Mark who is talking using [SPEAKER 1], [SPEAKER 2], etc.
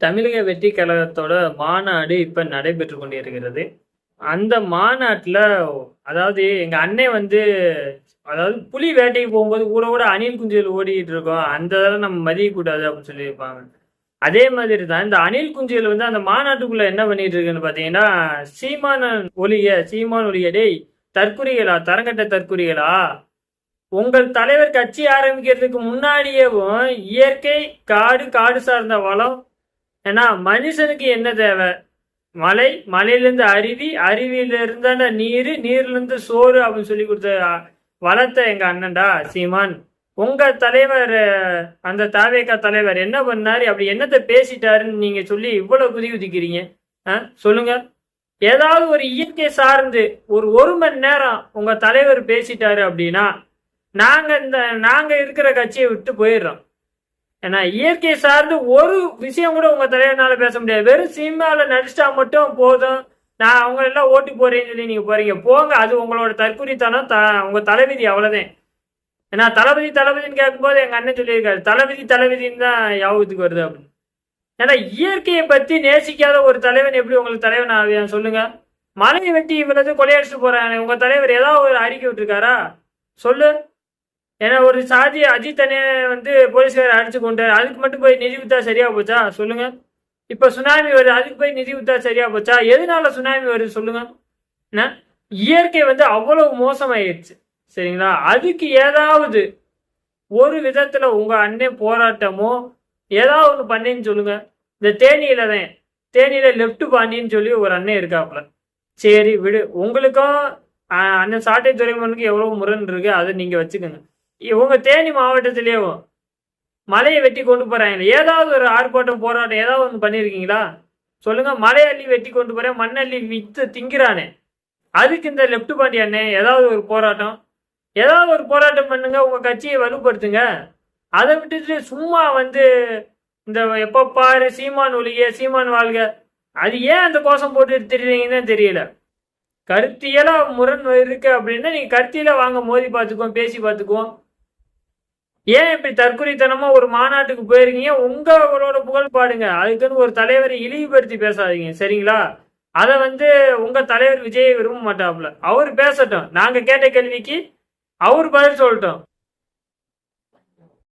[SPEAKER 1] தமிழக வெற்றி கழகத்தோட மாநாடு இப்ப நடைபெற்று கொண்டிருக்கிறது. அந்த மாநாட்டில் அதாவது எங்க அண்ணன் வந்து அதாவது புலி வேட்டைக்கு போகும்போது கூட கூட அணில் குஞ்சுகள் ஓடிட்டு இருக்கோம். அந்த இதெல்லாம் நம்ம மதிக்க கூடாது அப்படின்னு சொல்லியிருப்பாங்க. அதே மாதிரி தான் இந்த அணில் குஞ்சுகள் வந்து அந்த மாநாட்டுக்குள்ள என்ன பண்ணிட்டு இருக்குன்னு பாத்தீங்கன்னா சீமான ஒளிய சீமான் ஒளிய டேய் தற்குறிகளா தரங்கட்ட தற்குறிகளா உங்கள் தலைவர் கட்சி ஆரம்பிக்கிறதுக்கு முன்னாடியேவும் இயற்கை காடு காடு சார்ந்த வளம் ஏன்னா மனுஷனுக்கு என்ன தேவை? மலை மலையிலேருந்து அருவி அருவியில நீர் நீர்லேருந்து சோறு அப்படின்னு சொல்லி கொடுத்த வளர்த்த எங்க அண்ணன்டா சீமான். உங்க தலைவர் அந்த தாவேக்கா தலைவர் என்ன பண்ணாரு? அப்படி என்னத்தை பேசிட்டாருன்னு நீங்க சொல்லி இவ்வளவு குதி குதிக்கிறீங்க? ஆ சொல்லுங்க. ஏதாவது ஒரு இயற்கை சார்ந்து ஒரு ஒரு மணி நேரம் உங்க தலைவர் பேசிட்டாரு அப்படின்னா நாங்க இந்த நாங்க இருக்கிற கட்சியை விட்டு போயிடுறோம். ஏன்னா இயற்கை சார்ந்து ஒரு விஷயம் கூட உங்க தலைவனால பேச முடியாது. வெறும் சினிமாவில் நடிச்சிட்டா மட்டும் போதும். நான் அவங்க எல்லாம் ஓட்டு போறேன்னு சொல்லி நீங்க போறீங்க. போங்க அது உங்களோட தற்குறித்தனம் த உங்க தளபதி அவ்வளவுதான். ஏன்னா தளபதி தளபதின்னு கேட்கும்போது எங்க அண்ணன் சொல்லியிருக்காரு தளபதி தளபதின்னு தான் யாபத்துக்கு வருது அப்படின்னு. ஏன்னா இயற்கையை பத்தி நேசிக்காத ஒரு தலைவன் எப்படி உங்களுக்கு தலைவன் ஆவியான் சொல்லுங்க. மலையை வெட்டி இவ்வளவு கொலையடிச்சுட்டு போறாங்க உங்க தலைவர் ஏதாவது ஒரு அறிக்கை விட்டுருக்காரா? சொல்லு. ஏன்னா ஒரு சாதி அஜித்தனே வந்து போலீஸ்காரர் அடிச்சு கொண்டார் அதுக்கு மட்டும் போய் நிதி வித்தா சரியா போச்சா? சொல்லுங்க. இப்ப சுனாமி வருது அதுக்கு போய் நிதி வித்தா சரியா போச்சா? எதனால சுனாமி வருது சொல்லுங்க. என்ன? இயற்கை வந்து அவ்வளவு மோசமாயிடுச்சு சரிங்களா? அதுக்கு ஏதாவது ஒரு விதத்துல உங்க அண்ணன் போராட்டமோ ஏதாவது ஒன்று பண்ணேன்னு சொல்லுங்க. இந்த தேனியில தான் தேனியில லெஃப்ட் பாண்டின்னு சொல்லி ஒரு அண்ணன் இருக்காப்புல. சரி விடு. உங்களுக்கும் அண்ணன் சாட்டை துறைமுகனுக்கு எவ்வளவு முரண் இருக்கு அதை நீங்க வச்சுக்கோங்க. இவங்க தேனி மாவட்டத்திலேயும் மலையை வெட்டி கொண்டு போகிறாங்க ஏதாவது ஒரு ஆர்ப்பாட்டம் போராட்டம் ஏதாவது ஒன்று பண்ணியிருக்கீங்களா சொல்லுங்க மலையள்ளி வெட்டி கொண்டு போகிறேன் மண்ணள்ளி வித்து திங்கிறானே. அதுக்கு இந்த லெஃப்ட் பாண்டி அண்ணே ஏதாவது ஒரு போராட்டம்? ஏதாவது ஒரு போராட்டம் பண்ணுங்க உங்கள் கட்சியை வலுப்படுத்துங்க. அதை விட்டுட்டு சும்மா வந்து இந்த எப்போ பாரு சீமான் ஒழிக சீமான் வாழ்க. அது ஏன் அந்த கோஷம் போட்டு தெரியுறீங்கன்னு தெரியல. கருத்தியலா முரண் இருக்கு அப்படின்னா நீங்கள் கருத்தியில் வாங்க மோதி பார்த்துக்குவோம் பேசி பார்த்துக்குவோம். ஏன் இப்படி தற்கொலைத்தனமா ஒரு மாநாட்டுக்கு போயிருக்கீங்க? உங்களோட புகழ் பாடுங்க. அதுக்குன்னு ஒரு தலைவரை இழிவுபடுத்தி பேசாதீங்க. சரிங்களா? அதை வந்து உங்க தலைவர் விஜய் விரும்ப மாட்டாப்புல. அவர் பேசட்டும். நாங்க கேட்ட கேள்விக்கு அவர் பதில் சொல்லட்டும்.